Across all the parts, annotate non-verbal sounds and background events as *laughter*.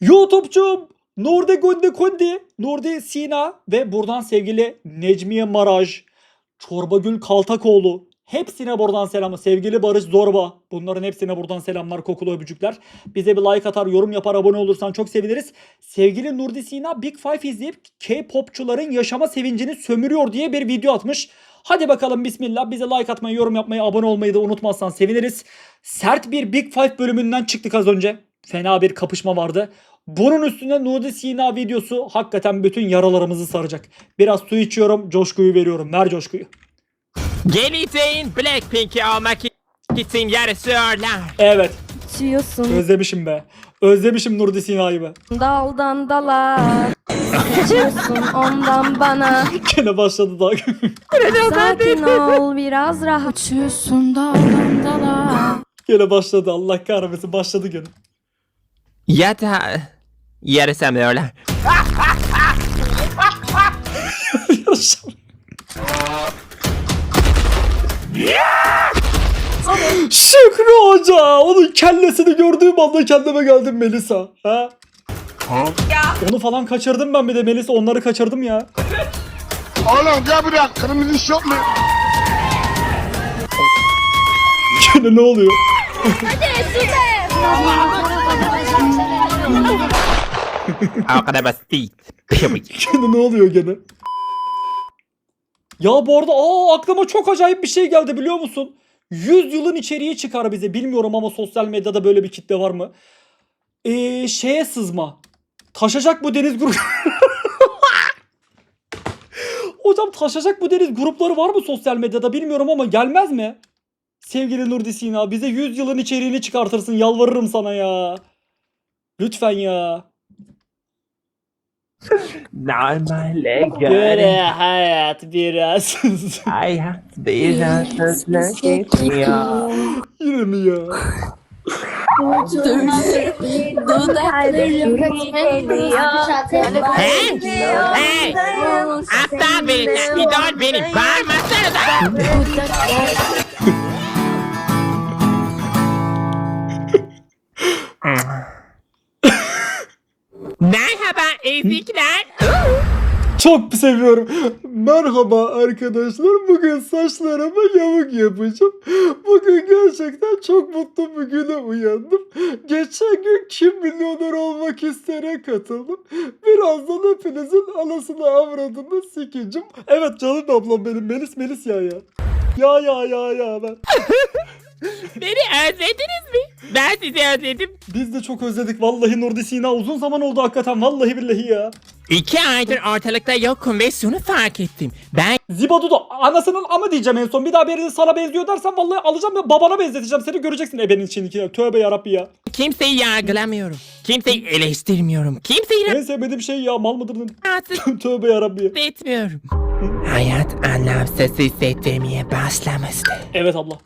YouTube'cum Nurde Gonde Kondi, Nurde Sina ve buradan sevgili Necmiye Maraj, Çorbagül Kaltakoğlu. Hepsine buradan selamı. Sevgili Barış Zorba. Bunların hepsine buradan selamlar, kokulu öpücükler. Bize bir like atar, yorum yapar, abone olursan çok seviniriz. Sevgili Nurdi Sina Big Five izleyip K-popçuların yaşama sevincini sömürüyor diye bir video atmış. Hadi bakalım bismillah. Bize like atmayı, yorum yapmayı, abone olmayı da unutmazsan seviniriz. Sert bir Big Five bölümünden çıktık az önce. Fena bir kapışma vardı. Bunun üstüne Nudi Sina videosu hakikaten bütün yaralarımızı saracak. Biraz su içiyorum, coşkuyu veriyorum. Ver coşkuyu. Geleceğin Blackpink'i almak için yarışıyorlar. Evet, Uçuyorsun özlemişim be. Özlemişim Nurdi Sina'yı be. daldan dala Uçuyorsun ondan bana *laughs* Gene başladı da. *laughs* Sakin ol biraz rahat Uçuyorsun daldan dala. gene başladı. Allah kahretmesin başladı gene. Ya da yarışamıyorlar. Yarışalım. *laughs* Şükrü Hoca! Onun kellesini gördüğüm anda kendime geldim Melisa. Ha? Onu falan kaçırdım ben bir de Melisa onları kaçırdım ya. Oğlum gel buraya kırmızı iş yok mu? Gene ne oluyor? O *laughs* Gene ne oluyor gene? Ya bu arada aa aklıma çok acayip bir şey geldi biliyor musun? 100 yılın içeriği çıkar bize. Bilmiyorum ama sosyal medyada böyle bir kitle var mı? Ee, şeye sızma. Taşacak bu deniz grubu. *laughs* Hocam taşacak bu deniz grupları var mı sosyal medyada bilmiyorum ama gelmez mi? Sevgili Nurdi Sina bize 100 yılın içeriğini çıkartırsın yalvarırım sana ya. Lütfen ya. Normale Göre hayat biraz. hayat biraz hızlı geçiyor. Yine mi ya? Hey! Hey! Aptal beni, idol benim. Bağırmasana da. Merhaba ezikler. Çok seviyorum. Merhaba arkadaşlar. Bugün saçlarıma yamuk yapacağım. Bugün gerçekten çok mutlu bir güne uyandım. Geçen gün kim milyoner olmak istere katıldım. Birazdan hepinizin anasını avradını sikeceğim. Evet canım ablam benim. Melis Melis ya ya. Ya ya ya ya ben. *laughs* Beni özlediniz mi? Ben sizi özledim. Biz de çok özledik. Vallahi Nurdi Sina uzun zaman oldu hakikaten. Vallahi billahi ya. İki aydır ortalıkta yokum ve şunu fark ettim. Ben Zibadu da anasının ama diyeceğim en son. Bir daha birini sana benziyor dersen vallahi alacağım ve babana benzeteceğim. Seni göreceksin ebenin içindeki. Tövbe yarabbi ya. kimseyi yargılamıyorum. Kimseyi eleştirmiyorum. Kimseyi En sevmediğim şey ya mal mıdır? rahatsız *laughs* Tövbe yarabbi ya. etmiyorum. Hayat anlamsız hissettirmeye başlamıştı. Evet abla.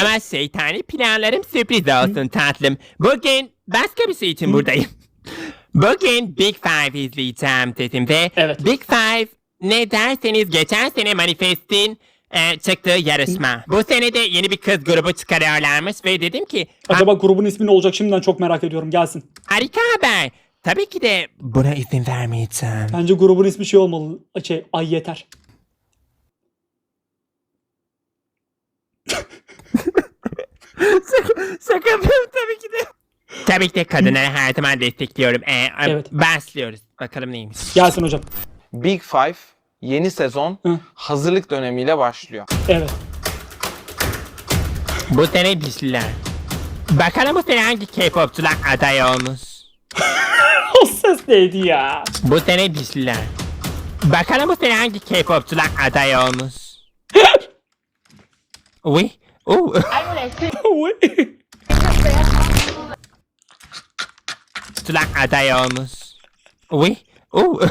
Ama şeytani planlarım sürpriz olsun tatlım. Bugün başka bir şey için buradayım. *laughs* Bugün Big Five izleyeceğim dedim ve Evet. Big Five ne derseniz geçen sene Manifest'in e, çıktığı yarışma. Bu sene de yeni bir kız grubu çıkarıyorlarmış ve dedim ki Acaba grubun ismi ne olacak şimdiden çok merak ediyorum. Gelsin. harika haber. Tabii ki de buna izin vermeyeceğim. Bence grubun ismi şey olmalı. Şey ay yeter. *laughs* Şaka yapıyorum tabii ki de. Tabii ki de kadınları her zaman destekliyorum. Ee, Evet. Başlıyoruz. Bakalım neymiş. Gelsin hocam. Big Five yeni sezon Hı. hazırlık dönemiyle başlıyor. Evet. Bu sene dişliler. Bakalım bu sene hangi K-popçular aday olmuş. *laughs* O ses neydi ya? Bu sene dişliler. Bakalım bu sene hangi K-popçular aday olmuş. *laughs* Uy. Uh. Oy. Çocuklar aday olmuş. Uy. Uh.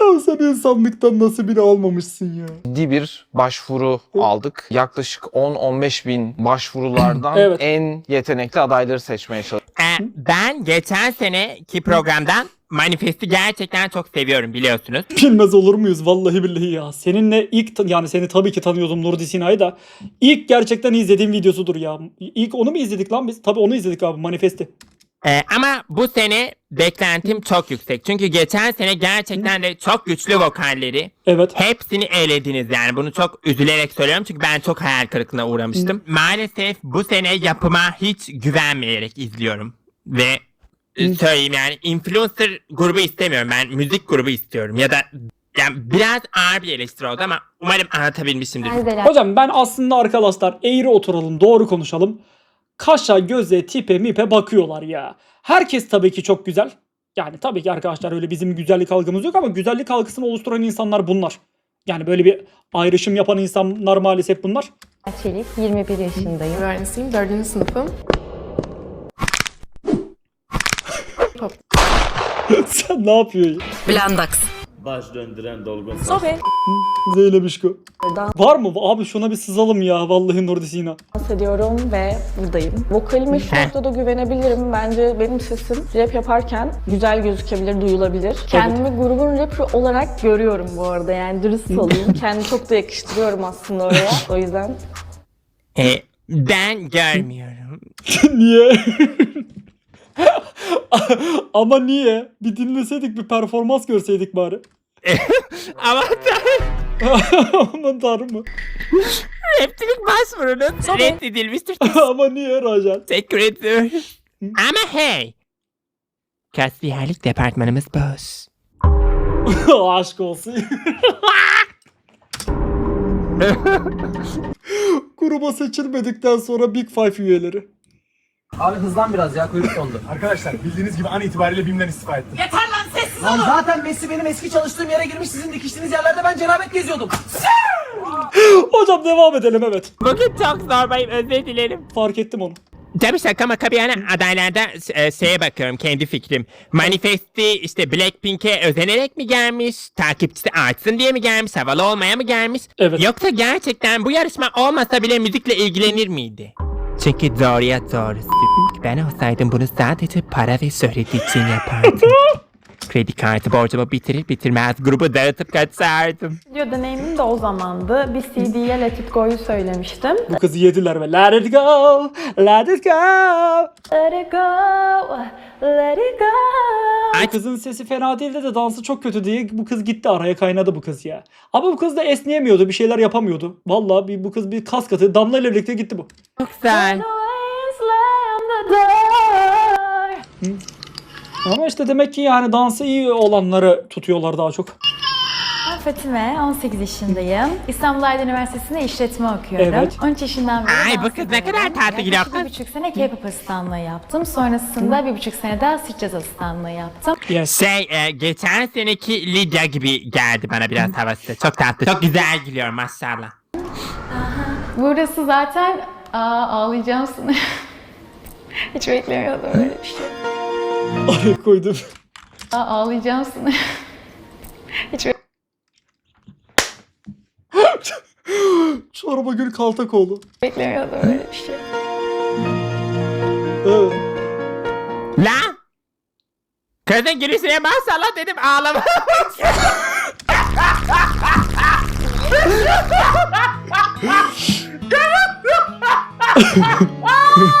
ya sen insanlıktan nasibini almamışsın ya. Ciddi bir başvuru aldık. Yaklaşık 10-15 bin başvurulardan *clears throat* Evet. en yetenekli adayları seçmeye çalıştık. Ee, ben geçen seneki programdan Manifest'i gerçekten çok seviyorum biliyorsunuz. Bilmez olur muyuz vallahi billahi ya. Seninle ilk yani seni tabii ki tanıyordum Nurdi Sina'yı da. İlk gerçekten izlediğim videosudur ya. İlk onu mu izledik lan biz? Tabii onu izledik abi manifesti. Ee, ama bu sene beklentim çok yüksek. Çünkü geçen sene gerçekten de çok güçlü vokalleri Evet. hepsini elediniz yani. Bunu çok üzülerek söylüyorum çünkü ben çok hayal kırıklığına uğramıştım. Maalesef bu sene yapıma hiç güvenmeyerek izliyorum. Ve söyleyeyim yani influencer grubu istemiyorum. Ben müzik grubu istiyorum. Ya da yani biraz ağır bir eleştiri oldu ama umarım anlatabilmişimdir. Hocam ben aslında arkadaşlar eğri oturalım doğru konuşalım. Kaşa göze tipe mipe bakıyorlar ya. Herkes tabii ki çok güzel. Yani tabii ki arkadaşlar öyle bizim güzellik algımız yok ama güzellik algısını oluşturan insanlar bunlar. Yani böyle bir ayrışım yapan insanlar maalesef bunlar. Çelik, 21 yaşındayım. Öğrencisiyim, dördüncü sınıfım. *laughs* Sen ne yapıyorsun? Blandax. Baş döndüren dolgun Sobe. *laughs* Zeynep İşko. Var mı? Abi şuna bir sızalım ya vallahi Nurdi Sina. Dans ediyorum ve buradayım. Vokalime şu noktada güvenebilirim. Bence benim sesim rap yaparken güzel gözükebilir, duyulabilir. Kendimi grubun rapper olarak görüyorum bu arada. Yani dürüst *laughs* olayım. Kendimi çok da yakıştırıyorum aslında oraya. O yüzden Ee, ben görmüyorum. niye? *laughs* Ama niye? Bir dinleseydik bir performans görseydik bari. *laughs* ama *laughs* Aman tanrım. rapçilik başvurunuz reddedilmiştir. Ama niye Rajan? Teşekkür ediyorum. Ama hey. Kasiyerlik departmanımız boş. Aşk olsun. Gruba seçilmedikten sonra Big Five üyeleri. Abi hızlan biraz ya kuyruk dondu. *laughs* Arkadaşlar bildiğiniz gibi an itibariyle BİM'den istifa ettim. Lan zaten Messi benim eski çalıştığım yere girmiş sizin dikiştiğiniz yerlerde ben cenabet geziyordum. *laughs* Hocam devam edelim evet. Bugün çok zorbayım özür dilerim. Fark ettim onu. Tabii şaka maka bir yana adaylarda e, şeye bakıyorum kendi fikrim. Manifesti işte Blackpink'e özenerek mi gelmiş? Takipçisi artsın diye mi gelmiş? Havalı olmaya mı gelmiş? Evet. Yoksa gerçekten bu yarışma olmasa bile müzikle ilgilenir miydi? Çünkü doğruya doğrusu ben olsaydım bunu sadece para ve şöhret için yapardım. *laughs* Kredi kartı borcumu bitirir bitirmez grubu dağıtıp kaçardım. Video deneyimim de o zamandı. Bir CD'ye Let It Go'yu söylemiştim. Bu kızı yediler ve let it go, let it go. Let it go, let it go. Bu kızın sesi fena değildi de dansı çok kötü diye bu kız gitti araya kaynadı bu kız ya. Ama bu kız da esneyemiyordu bir şeyler yapamıyordu. Vallahi bir, bu kız bir kas katı Damla ile birlikte gitti bu. Çok güzel. Door. Ama işte demek ki yani dansı iyi olanları tutuyorlar daha çok. Ben Fatime, 18 yaşındayım. İstanbul Aydın Üniversitesi'nde işletme okuyorum. Evet. 13 yaşından beri Ay, dans bu kız ne ediyorum. kadar tatlı kız. Bir buçuk sene K-pop asistanlığı yaptım. Sonrasında bir buçuk sene daha Süt Caz asistanlığı yaptım. Yes. Şey e, geçen seneki Lydia gibi geldi bana biraz havası. Çok tatlı. Çok güzel gülüyor maşallah. Burası zaten... Aa ağlayacağım sana. *laughs* Hiç beklemiyordum böyle bir şey. Araya koydum. Aa ağlayacağım sana. *laughs* Hiç *laughs* Çorba Gül Kaltakoğlu. beklemiyordum böyle bir şey. Evet. La! Kızın gülüşüne maşallah dedim ağlama.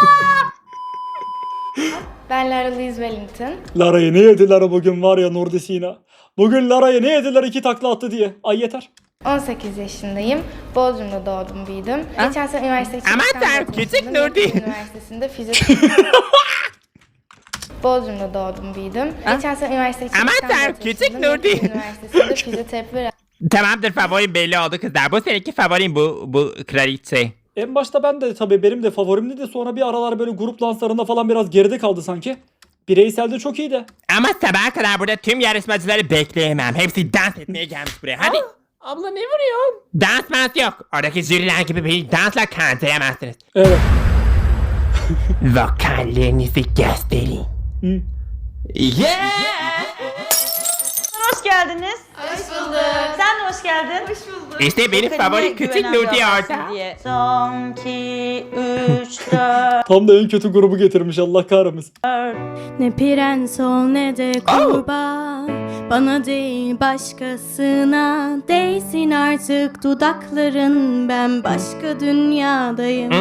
*laughs* Ben Lara Louise Wellington. Lara'yı ne yediler bugün var ya Nurdi Sina. Bugün Lara'yı ne yediler iki takla attı diye. Ay yeter. 18 yaşındayım. Bodrum'da doğdum büyüdüm. Geçen sene üniversite için Aman tanrım, küçük. Nurdi. Üniversitesi'nde fizyoterapisi... *laughs* Bodrum'da doğdum büyüdüm. Geçen sene üniversite için Aman tanrım, küçük. Nurdi. Üniversitesi'nde fizyoterapi ve Tamamdır favorim belli oldu kızlar. Bu seneki favorim bu, bu kraliçe. En başta ben de tabii benim de favorimdi de sonra bir aralar böyle grup danslarında falan biraz geride kaldı sanki. Bireyselde çok iyiydi. Ama sabaha kadar burada tüm yarışmacıları bekleyemem. Hepsi dans etmeye gelmiş buraya. Hadi. Abla ne vuruyorsun? Dans mans yok. Oradaki jüriler gibi beni dansla kandıramazsınız. Evet. *laughs* Vokallerinizi gösterin. Hı. Yeah! Hoş geldiniz. Hoş bulduk. Sen de hoş geldin. Hoş bulduk. İşte benim favori küçük Nurdi orada. Son, iki, üç, *laughs* dört. Tam da en kötü grubu getirmiş Allah kahretmesin. Ne prens ol ne de kurbağa Bana değil başkasına Değsin artık dudakların Ben başka dünyadayım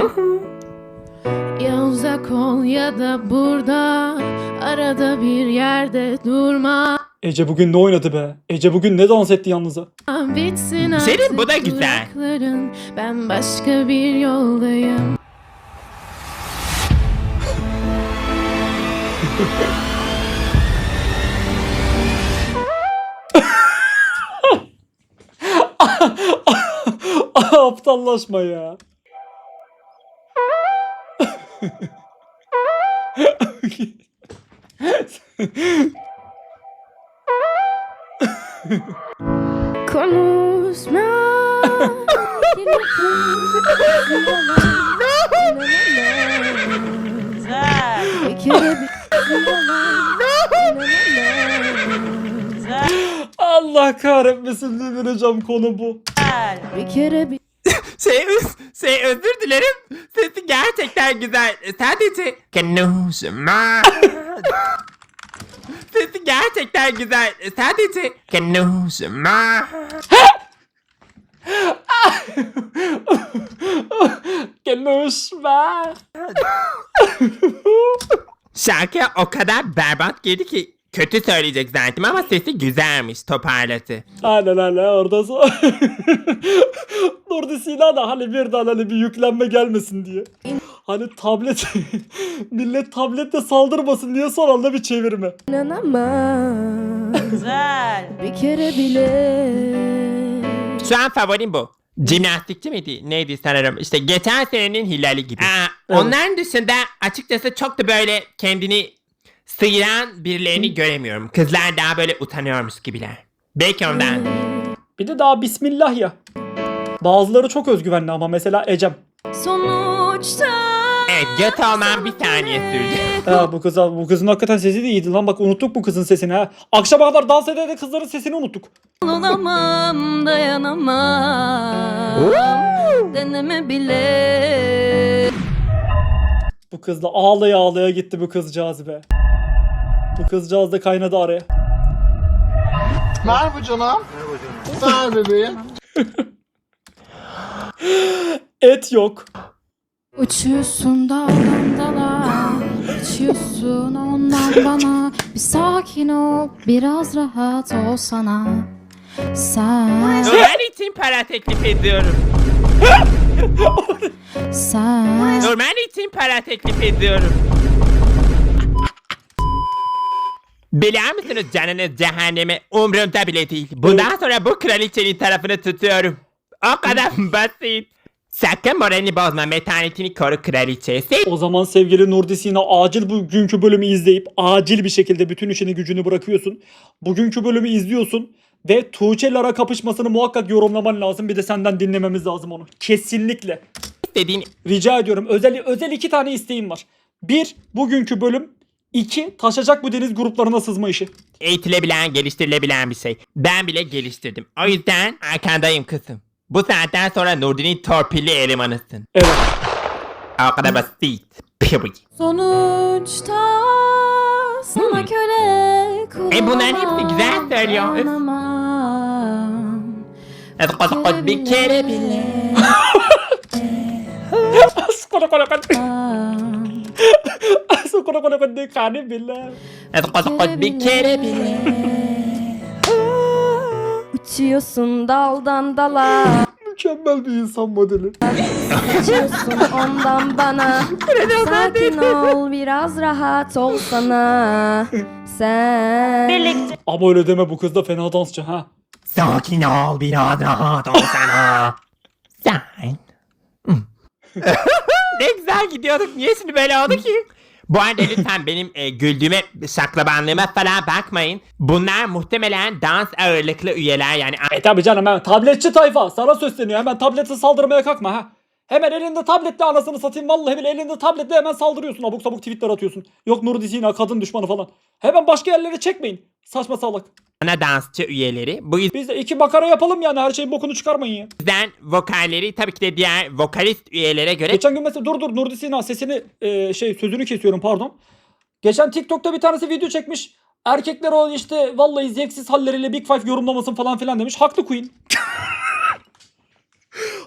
Ya uzak ol ya da burada Arada bir yerde durma Ece bugün ne oynadı be? Ece bugün ne dans etti yalnız'a? Bitsin Senin artık bu da güzel. durakların, Ben başka bir yoldayım *laughs* Aptallaşma ya. *laughs* Konuşma Güzel. Bir kere bir Allah kahretmesin Demireceğim konu bu. Bir kere bir Şey, şey özür dilerim. Sesi gerçekten güzel. Sadece konuşma. Sesi gerçekten güzel. Sadece konuşma. *laughs* Konuşma. Şarkı o kadar berbat girdi ki kötü söyleyecek zannettim ama sesi güzelmiş toparladı. Aynen aynen orada so- *laughs* Nurdi Sina da hani birden hani bir yüklenme gelmesin diye. Hani tablet *laughs* millet tablette saldırmasın diye son anda bir çevirme. inanamam Güzel. Bir kere bile Şu an favorim bu. Jimnastikçi miydi? Neydi sanırım? İşte geçen senenin Hilal'i gibi. Aa, Onların dışında açıkçası çok da böyle kendini sıyıran birilerini göremiyorum. Kızlar daha böyle utanıyormuş gibiler. Belki ondan. Bir de daha bismillah ya. Bazıları çok özgüvenli ama mesela Ecem. Sonuçta Evet göt olman bir saniye sürdü. Ha, bu kız bu kızın hakikaten sesi de iyiydi lan bak unuttuk bu kızın sesini ha. Akşama kadar dans ede de kızların sesini unuttuk. olamam dayanamam Deneme bile Bu kız da ağlaya ağlaya gitti bu kızcağız be. Bu kızcağız da kaynadı araya. Merhaba canım. Merhaba bebeğim. Et yok. Uçuyorsun dağdan dala Geçiyorsun ondan bana Bir sakin ol Biraz rahat olsana Sen Normal için para teklif ediyorum. Sen Normal için para teklif ediyorum. Biliyor musunuz canınız cehenneme umurumda bile değil. Bundan sonra bu kraliçenin tarafını tutuyorum. O kadar *laughs* basit. Sakın moralini bozma metanetini koru kraliçesi. O zaman sevgili Nurdi Sina acil bugünkü bölümü izleyip acil bir şekilde bütün işini gücünü bırakıyorsun. Bugünkü bölümü izliyorsun ve Tuğçe Lara kapışmasını muhakkak yorumlaman lazım. Bir de senden dinlememiz lazım onu. Kesinlikle. Dediğin Rica ediyorum. Özel özel iki tane isteğim var. Bir, bugünkü bölüm. İki, taşacak bu deniz gruplarına sızma işi. eğitilebilen, geliştirilebilen bir şey. Ben bile geliştirdim. O yüzden arkandayım kızım. Bu saatten sonra Nurdi'nin torpilli elemanısın. Evet. O kadar basit. Period. Sonuçta Sana köle kullanamam E bunların hepsi güzel söylüyor. Üf. Dayanamam. Bir kere bile. Kora. Skora kora kora. Kani bile. Bir kere bile. Uçuyorsun daldan dala Mükemmel bir insan modeli. Geçiyorsun ondan bana Sakin ol biraz rahat olsana Sen Birlikte. Ama öyle deme bu kız da fena dansçı ha. Sakin ol biraz rahat ol sana. *laughs* Sen. Hmm. *laughs* ne güzel gidiyorduk. Niye şimdi böyle oldu ki? Bu arada lütfen benim e, güldüğüme, şaklabanlığıma falan bakmayın. Bunlar muhtemelen dans ağırlıklı üyeler yani. E tabi canım hemen tabletçi tayfa sana sesleniyor hemen tablete saldırmaya kalkma ha. Hemen elinde tabletle anasını satayım vallahi bile elinde tabletle hemen saldırıyorsun abuk sabuk tweetler atıyorsun. Yok Nuri Sina kadın düşmanı falan. Hemen başka yerlere çekmeyin. Saçma salak. ana dansçı üyeleri. Bu Biz de iki bakara yapalım yani her şeyin bokunu çıkarmayın ya. yüzden vokalleri tabii ki de diğer vokalist üyelere göre Geçen gün mesela dur dur Nuri Sina sesini e, şey sözünü kesiyorum pardon. Geçen TikTok'ta bir tanesi video çekmiş. Erkekler o işte vallahi zevksiz halleriyle Big Five yorumlamasın falan filan demiş. Haklı Queen. *laughs*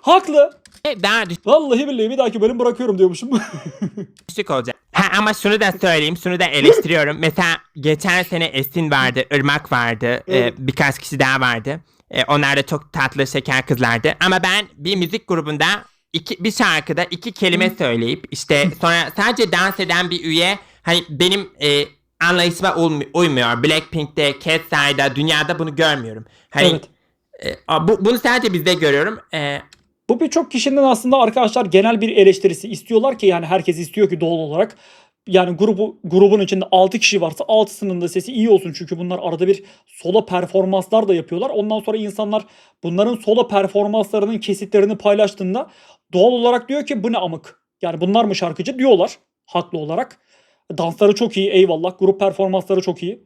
Haklı. Daha Vallahi billahi bir dahaki bölüm bırakıyorum diyormuşum. *laughs* düşük olacak. Ha ama şunu da söyleyeyim, şunu da eleştiriyorum. Mesela geçen sene Esin vardı, Irmak vardı, e, birkaç kişi daha vardı. E, onlar da çok tatlı, şeker kızlardı. Ama ben bir müzik grubunda iki, bir şarkıda iki kelime söyleyip işte *laughs* sonra sadece dans eden bir üye hani benim e, anlayışıma uymu- uymuyor. Blackpink'te, Cat'Eye'da, dünyada bunu görmüyorum. Hani evet. e, a, bu, bunu sadece bizde görüyorum. E, Bu birçok kişinin aslında arkadaşlar genel bir eleştirisi. istiyorlar ki yani herkes istiyor ki doğal olarak yani grubu grubun içinde 6 kişi varsa 6'sının da sesi iyi olsun. Çünkü bunlar arada bir solo performanslar da yapıyorlar. Ondan sonra insanlar bunların solo performanslarının kesitlerini paylaştığında doğal olarak diyor ki bu ne amık. Yani bunlar mı şarkıcı diyorlar haklı olarak. Dansları çok iyi eyvallah. Grup performansları çok iyi.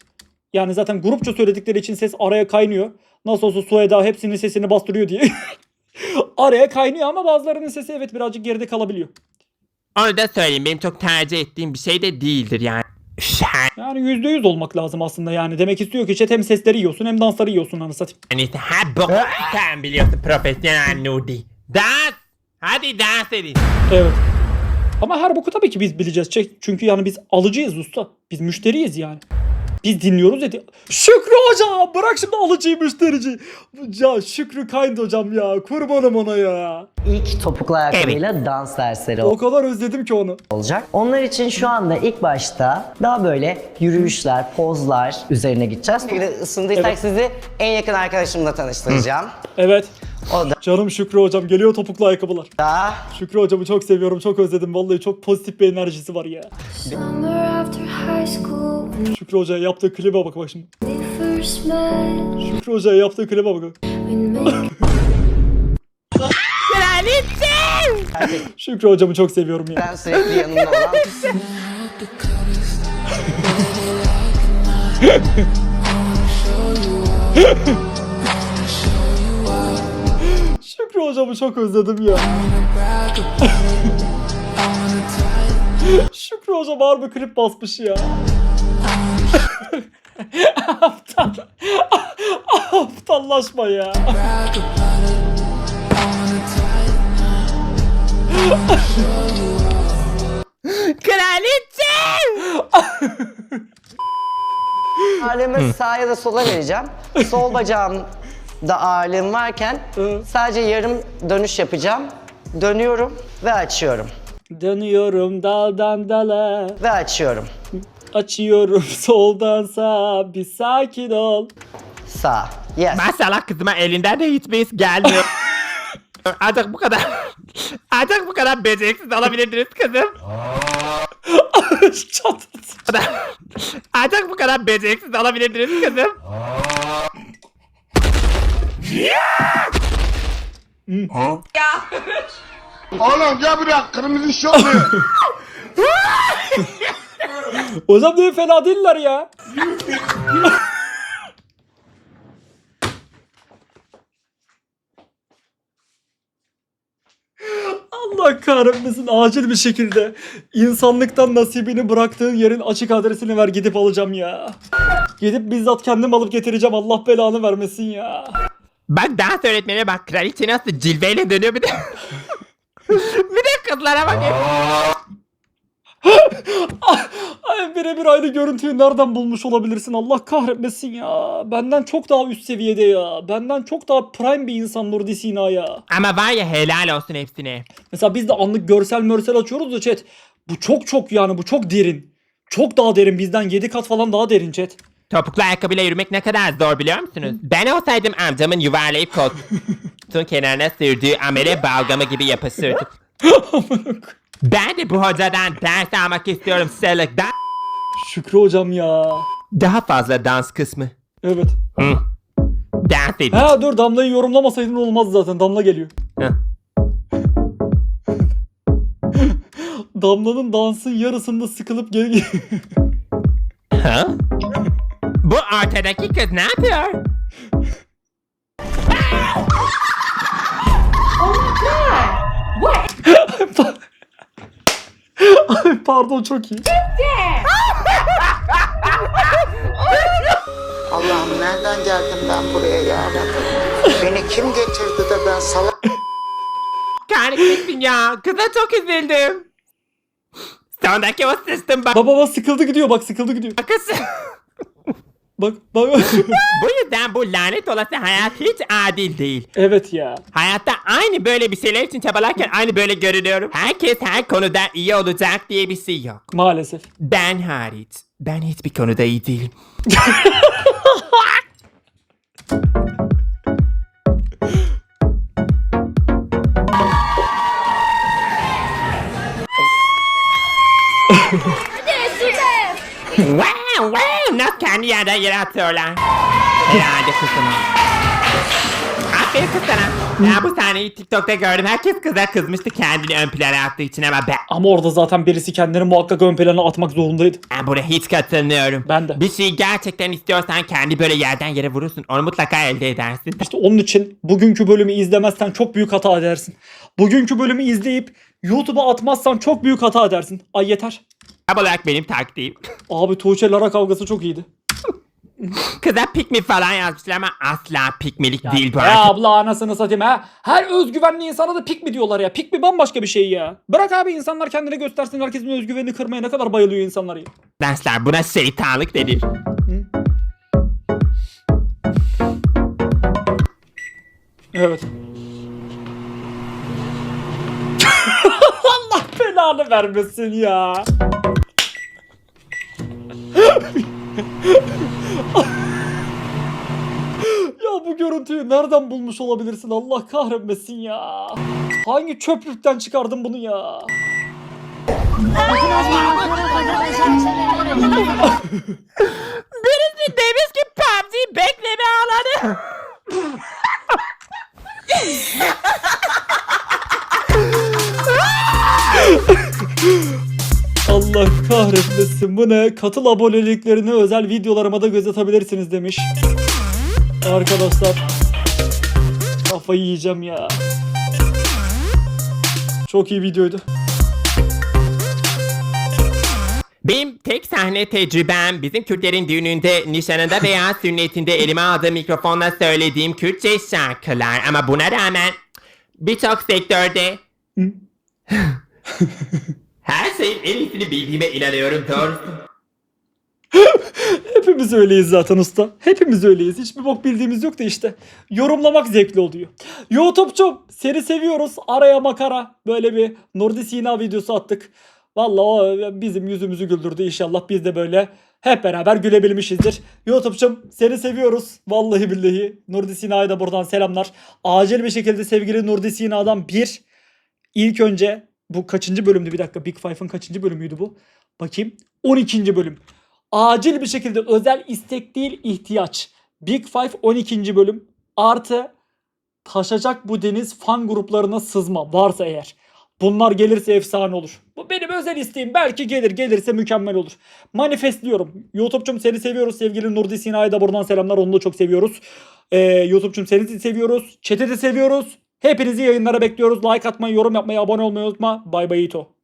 Yani zaten grupça söyledikleri için ses araya kaynıyor. Nasıl olsa Sueda hepsinin sesini bastırıyor diye. *laughs* araya kaynıyor ama bazılarının sesi evet birazcık geride kalabiliyor. onu da söyleyeyim. Benim çok tercih ettiğim bir şey de değildir yani. Yani %100 olmak lazım aslında yani. Demek istiyor ki chat hem sesleri yiyorsun hem dansları yiyorsun anı satayım. Yani işte ha bu sen biliyorsun profesyonel nudi. Dans! Hadi dans edin. Evet. Ama her boku tabii ki biz bileceğiz. Çünkü yani biz alıcıyız usta. Biz müşteriyiz yani. Biz dinliyoruz dedi. Şükrü hocam bırak şimdi alıcıyı müşterici. Ya Şükrü Kind hocam ya kurbanım ona ya. İlk topuklu ayakkabıyla dans dersleri O kadar özledim ki onu. olacak. Onlar için şu anda ilk başta daha böyle yürüyüşler, pozlar üzerine gideceğiz. ısındıysak Evet. sizi en yakın arkadaşımla tanıştıracağım. Evet. O da Canım Şükrü hocam geliyor topuklu ayakkabılar. da Şükrü hocamı çok seviyorum çok özledim. Vallahi çok pozitif bir enerjisi var ya. Summer after high school when Şükrü hocaya yaptığı klibe bak bak şimdi. we first met Şükrü hocaya yaptığı klibe bak. We make Şükrü hocamı çok seviyorum ya. ben sürekli yanımda olan *laughs* Şükrü hocamı çok özledim ya. Şükrü hocam harbi klip basmış ya. Aptal. Aptallaşma ya. Kraliçe! ağırlığımı sağa ya da sola vereceğim. Sol bacağımda ağırlığım varken Hı. sadece yarım dönüş yapacağım. Dönüyorum ve açıyorum. Dönüyorum daldan dala. Ve açıyorum. Açıyorum *laughs* soldan sağa. Bir sakin ol. Sağ. Yes. Maşallah kızıma elinden de hiçbir iş gelmiyor. *laughs* Ancak bu kadar ancak bu kadar beceriksiz olabilirdiniz kızım. Çat. Ancak bu kadar beceriksiz olabilirdiniz kızım. *laughs* Oğlum gel buraya kırmızı şortlu. Hocam da fena değiller ya. Allah kahretmesin acil bir şekilde insanlıktan nasibini bıraktığın yerin açık adresini ver gidip alacağım ya. Gidip bizzat kendim alıp getireceğim Allah belanı vermesin ya. Bak dans öğretmeni bak kraliçe nasıl cilveyle dönüyor bir de. *laughs* bir de kızlara bak. *laughs* Ay birebir aynı görüntüyü nereden bulmuş olabilirsin Allah kahretmesin ya. Benden çok daha üst seviyede ya. Benden çok daha prime bir insan Nurdi Sina ya. Ama var ya helal olsun hepsine. Mesela biz de anlık görsel mörsel açıyoruz da chat. Bu çok çok yani bu çok derin. Çok daha derin bizden 7 kat falan daha derin chat. Topuklu ayakkabıyla yürümek ne kadar zor biliyor musunuz? Ben olsaydım amcamın yuvarlayıp koltuğun *laughs* kenarına sürdüğü amele balgamı gibi yapıştırdım. *laughs* ben de bu hocadan ders almak istiyorum Selik'ten. Şükrü hocam ya. Daha fazla dans kısmı. Evet. Hı. Dans edin. Ha dur Damla'yı yorumlamasaydın olmaz zaten. Damla geliyor. Hı. *laughs* Damla'nın dansın yarısında sıkılıp geri Ha? Bu ortadaki kız ne yapıyor? Ay pardon çok iyi. Allah'ım nereden geldim ben buraya ya Beni kim getirdi de ben salak Kahretsin ya. Kıza çok üzüldüm. Sondaki o sistem Baba baba sıkıldı gidiyor bak sıkıldı gidiyor. bakısı. Bak bak. bu yüzden bu lanet olası hayat hiç adil değil. evet ya. Hayatta aynı böyle bir şeyler için çabalarken aynı böyle görünüyorum. Herkes her konuda iyi olacak diye bir şey yok. Maalesef. Ben hariç. Ben hiçbir konuda iyi değilim. wow nasıl kendi yerden yere atıyorlar. Herhalde kızım. Aferin kız sana. Ya bu sahneyi TikTok'ta gördüm. Herkes kıza kızmıştı kendini ön plana attığı için ama ben, Ama orada zaten birisi kendini muhakkak ön plana atmak zorundaydı. ben buraya hiç katılmıyorum. Ben de. Bir şeyi gerçekten istiyorsan kendi böyle yerden yere vurursun. Onu mutlaka elde edersin. İşte onun için bugünkü bölümü izlemezsen çok büyük hata edersin. Bugünkü bölümü izleyip YouTube'a atmazsan çok büyük hata edersin. Ay yeter. Tam olarak benim taktiğim. *laughs* Abi Tuğçe Lara kavgası çok iyiydi. Kıza pikmi falan yazmışlar ama asla pikmilik değil bu. Ya abla anasını satayım ha. Her özgüvenli insana da pik mi diyorlar ya. Pik mi bambaşka bir şey ya. Bırak abi insanlar kendini göstersin. Herkesin özgüvenini kırmaya ne kadar bayılıyor insanlar ya. Arkadaşlar buna şeytanlık denir. Evet. Allah belanı vermesin ya. ya bu görüntüyü nereden bulmuş olabilirsin Allah kahretmesin ya. Hangi çöplükten çıkardın bunu ya? Birisi demiş ki PUBG bekleme alanı. Kahretmesin bu ne? Katıl aboneliklerini özel videolarıma da göz atabilirsiniz demiş. Arkadaşlar. Kafayı yiyeceğim ya. Çok iyi videoydu. Benim tek sahne tecrübem bizim Kürtlerin düğününde, nişanında veya sünnetinde elime aldığım mikrofonla söylediğim Kürtçe şarkılar. Ama buna rağmen birçok sektörde *laughs* her şeyin en iyisini bildiğime inanıyorum doğrusu. *laughs* Hepimiz öyleyiz zaten usta. Hepimiz öyleyiz. Hiçbir bok bildiğimiz yok da işte. Yorumlamak zevkli oluyor. YouTube'cum seni seviyoruz. Araya makara. Böyle bir Nurdi Sina videosu attık. Vallahi o bizim yüzümüzü güldürdü inşallah. Biz de böyle hep beraber gülebilmişizdir. YouTube'cum seni seviyoruz. Vallahi billahi. Nurdi Sina'ya da buradan selamlar. Acil bir şekilde sevgili Nurdi Sina'dan bir ilk önce bu kaçıncı bölümdü bir dakika. Big Five'ın kaçıncı bölümüydü bu? Bakayım. 12. bölüm. Acil bir şekilde özel istek değil ihtiyaç. Big Five 12. bölüm artı taşacak bu deniz fan gruplarına sızma varsa eğer. Bunlar gelirse efsane olur. Bu benim özel isteğim. Belki gelir. Gelirse mükemmel olur. Manifestliyorum. YouTube'cum seni seviyoruz. Sevgili Nurdi Sina'ya da buradan selamlar. Onu da çok seviyoruz. Ee, YouTube'cum seni de seviyoruz. Chat'i de seviyoruz. Hepinizi yayınlara bekliyoruz. Like atmayı, yorum yapmayı, abone olmayı unutma. Bay bay Ito.